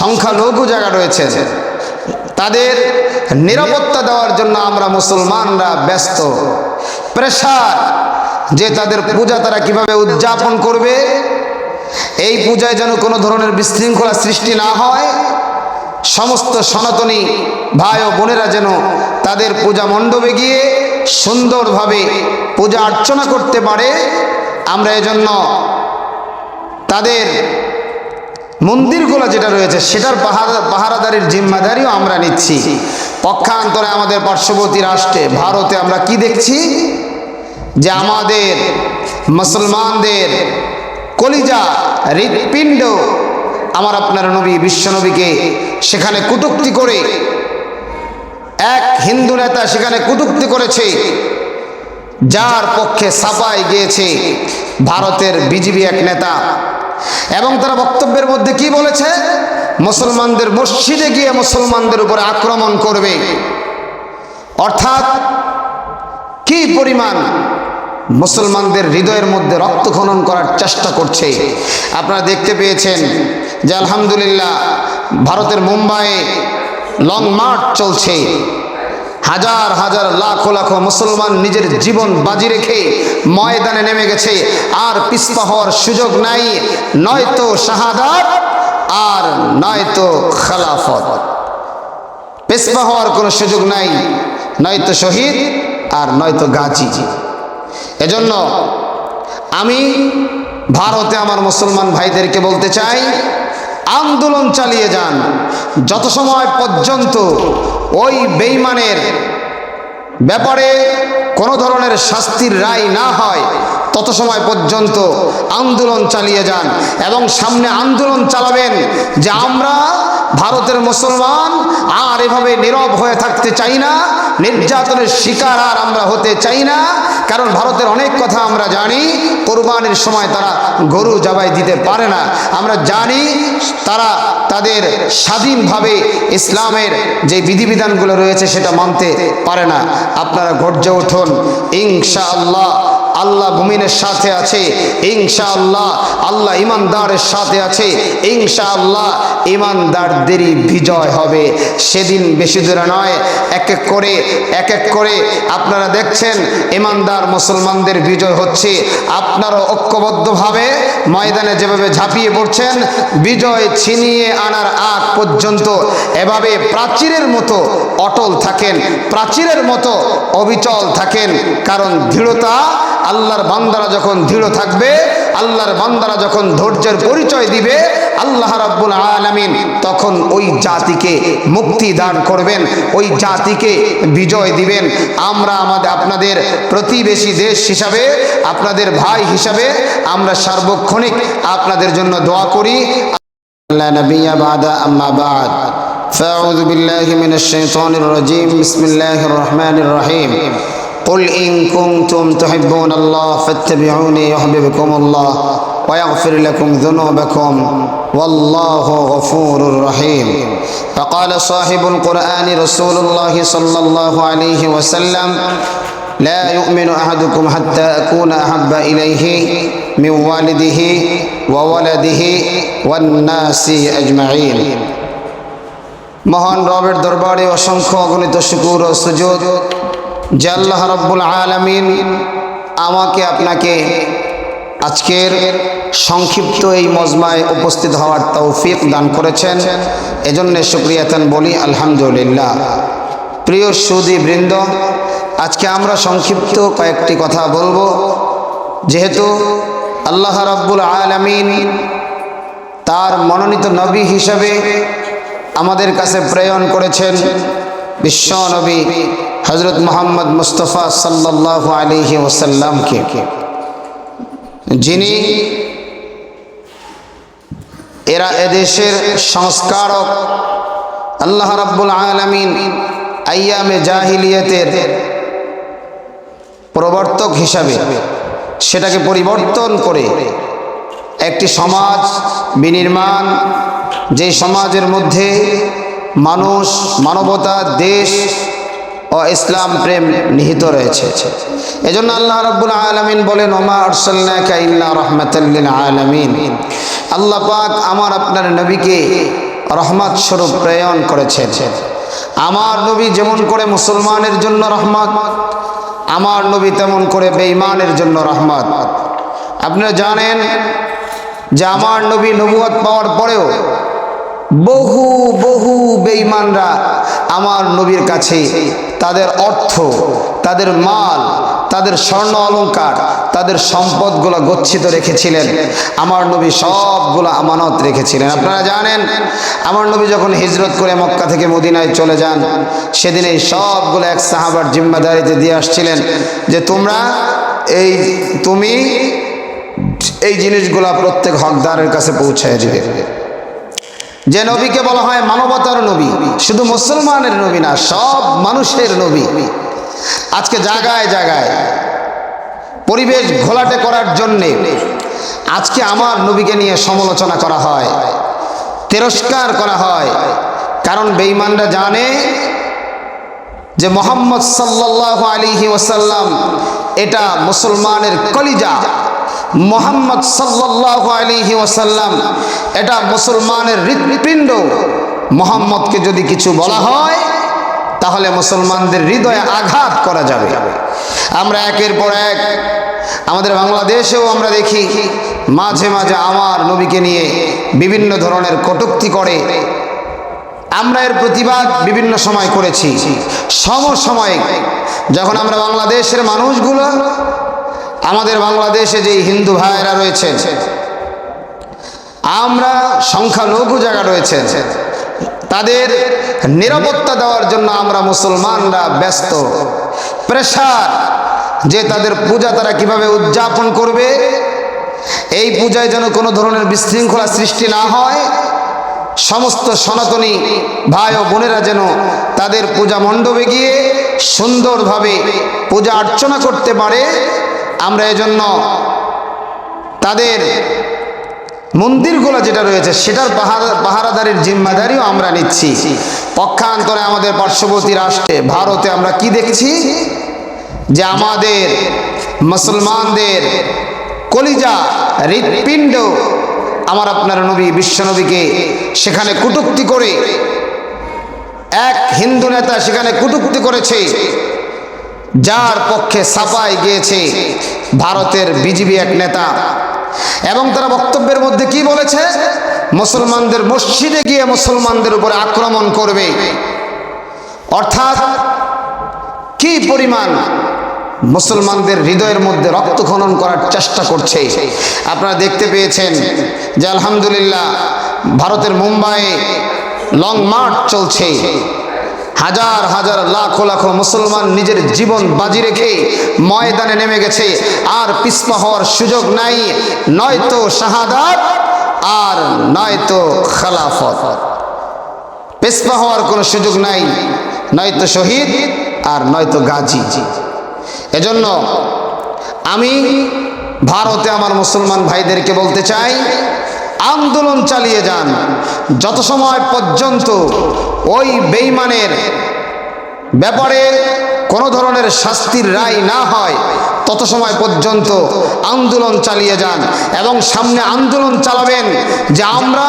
সংখ্যালঘু জায়গা রয়েছে তাদের নিরাপত্তা দেওয়ার জন্য আমরা মুসলমানরা ব্যস্ত। প্রেশার যে তাদের পূজা তারা কীভাবে উদযাপন করবে, এই পূজায় যেন কোনো ধরনের বিশৃঙ্খলা সৃষ্টি না হয়, সমস্ত সনাতনী ভাই ও বোনেরা যেন তাদের পূজা মণ্ডপে গিয়ে সুন্দরভাবে পূজা অর্চনা করতে পারে, আমরা এজন্য তাদের মন্দিরগুলো যেটা রয়েছে, সেটার পাহারা পাহারাদারির জিম্মাদারিও আমরা নিচ্ছি। পক্ষান্তরে আমাদের পার্শ্ববর্তী রাষ্ট্রে, ভারতে আমরা কি দেখছি? যে আমাদের মুসলমানদের কলিজা, হৃৎপিণ্ড আমার আপনার নবী বিশ্বনবীকে সেখানে কুটুক্তি করে, এক হিন্দু নেতা সেখানে কুটুক্তি করেছে, যার পক্ষে সাফাই গিয়েছে, ভারতের বিজেপি এক নেতা। এবং তারা বক্তব্যের মধ্যে কি বলেছে? মুসলমানদের মসজিদে গিয়ে মুসলমানদের উপরে আক্রমণ করবে। অর্থাৎ কি পরিমাণ মুসলমানদের হৃদয়ের মধ্যে রক্ত খনন করার চেষ্টা করছে? আপনারা দেখতে পেয়েছেন যে আলহামদুলিল্লাহ ভারতের মুম্বাইয়ে লং মার্চ চলছে। হাজার হাজার, লাখো লাখো মুসলমান নিজের জীবন বাজি রেখে ময়দানে নেমে গেছে। আর পিস্পা হওয়ার সুযোগ নাই, নয়তো শাহাদাত আর নয়তো খালাফত। পেস্পা হওয়ার কোনো সুযোগ নাই, নয়তো শহীদ আর নয়তো গাজী। এজন্য আমি ভারতে আমার মুসলমান ভাইদেরকে বলতে চাই, আন্দোলন চালিয়ে যান। যত সময় পর্যন্ত ওই বেইমানের ব্যাপারে কোনো ধরনের শাস্তির রায় না হয়, তত সময় পর্যন্ত আন্দোলন চালিয়ে যান এবং সামনে আন্দোলন চালাবেন যে আমরা ভারতের মুসলমান আর এভাবে নীরব হয়ে থাকতে চাই না, নির্যাতনের শিকার আর আমরা হতে চাই না কারণ ভারতের অনেক কথা আমরা জানি, কোরবানির সময় তারা গরু জবাই দিতে পারে না। আমরা জানি তারা তাদের স্বাধীনভাবে ইসলামের যে বিধিবিধানগুলো রয়েছে সেটা মানতে পারে না। আপনারা গর্জে উঠুন ইনশা আল্লাহ মুমিনের সাথে আছে ইনশা আল্লাহ আল্লাহ ইমানদারের সাথে আছে ইনশা আল্লাহ ইমানদারদেরই বিজয় হবে। সেদিন বেশি দূরে নয়, এক এক করে, এক এক করে আপনারা দেখছেন ইমানদার মুসলমানদের বিজয় হচ্ছে। আপনারও ঐক্যবদ্ধভাবে ময়দানে যেভাবে ঝাঁপিয়ে পড়ছেন, বিজয় ছিনিয়ে আনার আগ পর্যন্ত এভাবে প্রাচীরের মতো অটল থাকেন, প্রাচীরের মতো অবিচল থাকেন, কারণ দৃঢ়তা আল্লাহর বান্দারা যখন দৃঢ় থাকবে আল্লাহর বান্দারা যখন ধৈর্যের পরিচয় দিবে আল্লাহ রাব্বুল আলামিন তখন ওই জাতিকে মুক্তি দান করবেন ওই জাতিকে বিজয় দিবেন আমরা আমাদের আপনাদের প্রতিবেশী দেশ হিসাবে আপনাদের ভাই হিসাবে আমরা সার্বক্ষণিক আপনাদের জন্য দোয়া করি لا نبي بعد أما بعد فأعوذ بالله من الشيطان الرجيم بسم الله الرحمن الرحيم قل إن كنتم تحبون الله فاتبعوني يحببكم الله ويغفر لكم ذنوبكم والله غفور رحيم فقال صاحب القرآن رسول الله صلى الله عليه وسلم لا يؤمن أحدكم حتى أكون أحب إليه من والده وولده والناس أجمعين মহান রবের দরবারে অসংখ্য অগণিত শুকুর ও সুযোগ যে আল্লাহ রব্বুল আলমিন আমাকে আপনাকে আজকের সংক্ষিপ্ত এই মজমায় উপস্থিত হওয়ার তৌফিক দান করেছেন। এজন্য সুক্রিয়াতন বলি, আলহামদুলিল্লাহ। প্রিয় সুদী বৃন্দ, আজকে আমরা সংক্ষিপ্ত কয়েকটি কথা বলব। যেহেতু আল্লাহ রব্বুল আলমিন তার মনোনীত নবী হিসাবে আমাদের কাছে প্রেরণ করেছেন বিশ্ব নবী হজরত মোহাম্মদ মুস্তফা সাল্লাহ আলিহি ওসাল্লামকে যিনি এরা এদেশের সংস্কারক, আল্লাহ রাব্বুল আলমিন আয়ামে জাহিলিয়তের প্রবর্তক হিসাবে সেটাকে পরিবর্তন করে একটি সমাজ বিনির্মাণ, যে সমাজের মধ্যে মানুষ, মানবতা, দেশ ও ইসলাম প্রেম নিহিত রয়েছে। এজন্য আল্লাহ রাব্বুল আলামিন বলেন, ওমা আরসালনাকা ইল্লা রাহমাতাল লিল আলামিন। আল্লাহ পাক আমার আপনার নবীকে রহমত স্বরূপ প্রেরণ করেছেন। আমার নবী যেমন করে মুসলমানের জন্য রহমত, আমার নবী তেমন করে বেঈমানের জন্য রহমত। আপনারা জানেন যে আমার নবী নবুয়ত পাওয়ার পরেও বহু বহু বেঈমানরা আমার নবীর কাছে তাদের অর্থ, তাদের মাল, তাদের স্বর্ণ অলঙ্কার তাদের সম্পদগুলো গচ্ছিত রেখেছিলেন। আমার নবী সবগুলো আমানত রেখেছিলেন। আপনারা জানেন, আমার নবী যখন হিজরত করে মক্কা থেকে মদিনায় চলে যান, সেদিন এই সবগুলো এক সাহাবার জিম্মাদারিতে দিয়ে আসছিলেন যে, তোমরা এই, তুমি এই জিনিসগুলা প্রত্যেক হকদারের কাছে পৌঁছায় দিবে। যে নবীকে বলা হয় মানবতার নবী, শুধু মুসলমানের নবী না, সব মানুষের নবী। আজকে জায়গায় জায়গায়, পরিবেশ ঘোলাটে করার জন্যে আজকে আমার নবীকে নিয়ে সমালোচনা করা হয়, তিরস্কার করা হয়। কারণ বেঈমানরা জানে যে মোহাম্মদ সাল্লাহ আলিহি ওসাল্লাম এটা মুসলমানের কলিজা। মোহাম্মদ সাল্লাহ আলিহি ওসাল্লাম এটা মুসলমানের হৃৎপিণ্ড। মোহাম্মদকে যদি কিছু বলা হয়, তাহলে মুসলমানদের হৃদয়ে আঘাত করা যাবে। আমরা একের পর এক আমাদের বাংলাদেশেও আমরা দেখি, মাঝে মাঝে আমার নবীকে নিয়ে বিভিন্ন ধরনের কটুক্তি করে। আমরা এর প্রতিবাদ বিভিন্ন সময় করেছি। সমসাময়িক, যখন আমরা বাংলাদেশের মানুষগুলো আমাদের বাংলাদেশে যে হিন্দু ভাইয়েরা রয়েছেন, আমরা সংখ্যালঘু জায়গা রয়েছে তাদের নিরাপত্তা দেওয়ার জন্য আমরা মুসলমানরা ব্যস্ত। প্রেশার যে তাদের পূজা তারা কীভাবে উদযাপন করবে, এই পূজায় যেন কোনো ধরনের বিশৃঙ্খলা সৃষ্টি না হয়, সমস্ত সনাতনী ভাই ও বোনেরা যেন তাদের পূজা মণ্ডপে গিয়ে সুন্দরভাবে পূজা অর্চনা করতে পারে আমরা এজন্য তাদের মন্দিরগুলো যেটা রয়েছে, সেটার পাহারা পাহারাদারির জিম্মাদারিও আমরা নিচ্ছি। পক্ষান্তরে আমাদের পার্শ্ববর্তী রাষ্ট্রে, ভারতে আমরা কি দেখছি? যে আমাদের মুসলমানদের কলিজা, হৃৎপিণ্ড আমার আপনার নবী বিশ্বনবীকে সেখানে কুটুক্তি করে, এক হিন্দু নেতা সেখানে কুটুক্তি করেছে। যার পক্ষে সাপাই গিয়েছে ভারতের বিজেপি এক নেতা। এবং তারা বক্তব্যের মধ্যে কি বলেছে? মুসলমানদের মসজিদে গিয়ে মুসলমানদের উপরে আক্রমণ করবে। অর্থাৎ কি পরিমাণ মুসলমানদের হৃদয়ের মধ্যে রক্ত খনন করার চেষ্টা করছে? আপনারা দেখতে পেয়েছেন যে আলহামদুলিল্লাহ ভারতের মুম্বাইয়ে লং মার্চ চলছে। হাজার হাজার লাখো লাখো মুসলমান নিজের জীবন বাজি রেখে ময়দানে নেমে গেছে। আর পিছপা হওয়ার সুযোগ নাই, নয়তো শাহাদাত আর নয়তো খালাফত। পেছপা হওয়ার কোনো সুযোগ নাই, নয়তো শহীদ আর নয়তো গাজী। এজন্য আমি ভারতে আমার মুসলমান ভাইদেরকে বলতে চাই, আন্দোলন চালিয়ে যান। যত সময় পর্যন্ত ওই বেইমানের ব্যাপারে কোনো ধরনের শাস্তির রায় না হয়, তত সময় পর্যন্ত আন্দোলন চালিয়ে যান এবং সামনে আন্দোলন চালাবেন যে আমরা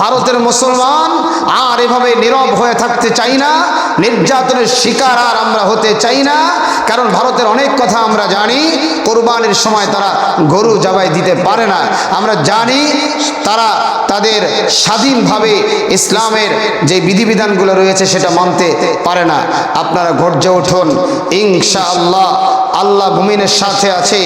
ভারতের মুসলমান আর এভাবে নীরব হয়ে থাকতে চাই না, নির্যাতনের শিকার আর আমরা হতে চাই না, কারণ ভারতের অনেক কথা আমরা জানি, কোরবানির সময় তারা গরু জবাই দিতে পারে না। আমরা জানি তারা তাদের স্বাধীনভাবে ইসলামের যে বিধিবিধানগুলো রয়েছে সেটা মানতে পারে না। আপনারা গর্জে উঠুন ইনশা আল্লাহ মুমিনের সাথে আছে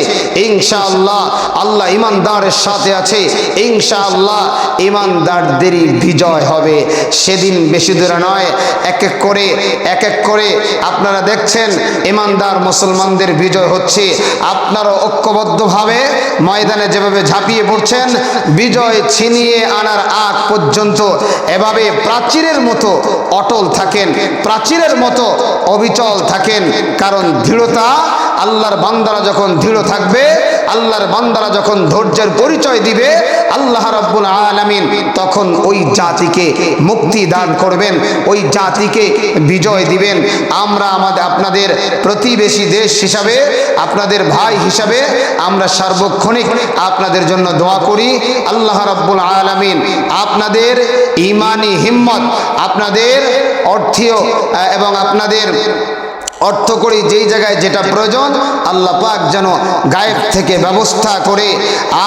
ইনশা আল্লাহ আল্লাহ ইমানদারের সাথে আছে ইনশা আল্লাহ ইমানদারদেরই বিজয় হবে। সেদিন বেশি দূরে নয়, এক এক করে, এক এক করে আপনারা দেখছেন, ইমানদার মুসলমানদের বিজয় হচ্ছে। আপনারা ঐক্যবদ্ধভাবে ময়দানে যেভাবে ঝাঁপিয়ে পড়ছেন, বিজয় ছিনিয়ে আনার আগ পর্যন্ত এভাবে প্রাচীরের মতো অটল থাকেন, প্রাচীরের মতো অবিচল থাকেন, কারণ দৃঢ়তা আল্লাহর বান্দারা যখন দৃঢ় থাকবে, আল্লাহর বান্দারা যখন ধৈর্যের পরিচয় দিবে, আল্লাহ রাব্বুল আলামিন তখন ওই জাতিকে মুক্তি দান করবেন, ওই জাতিকে বিজয় দিবেন। আমরা আমাদের, আপনাদের প্রতিবেশী দেশ হিসাবে, আপনাদের ভাই হিসাবে আমরা সার্বক্ষণিক আপনাদের জন্য দোয়া করি। আল্লাহ রাব্বুল আলামিন আপনাদের ইমানি হিম্মত, আপনাদের অর্থীয়, এবং আপনাদের অর্থ করি যেই জায়গায় যেটা প্রয়োজন, আল্লাহ পাক যেন গায়েব থেকে ব্যবস্থা করে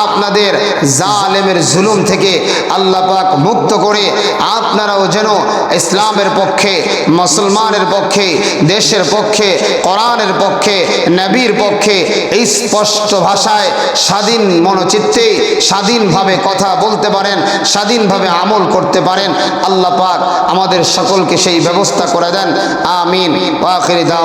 আপনাদের জালেমের জুলুম থেকে আল্লাহ পাক মুক্ত করে আপনারাও যেন ইসলামের পক্ষে, মুসলমানের পক্ষে, দেশের পক্ষে, কোরআনের পক্ষে, নবীর পক্ষে এই স্পষ্ট ভাষায় স্বাধীন মনোচিত্তে স্বাধীনভাবে কথা বলতে পারেন, স্বাধীনভাবে আমল করতে পারেন, আল্লাহ পাক আমাদের সকলকে সেই ব্যবস্থা করে দেন। আমিন। ওয়াখির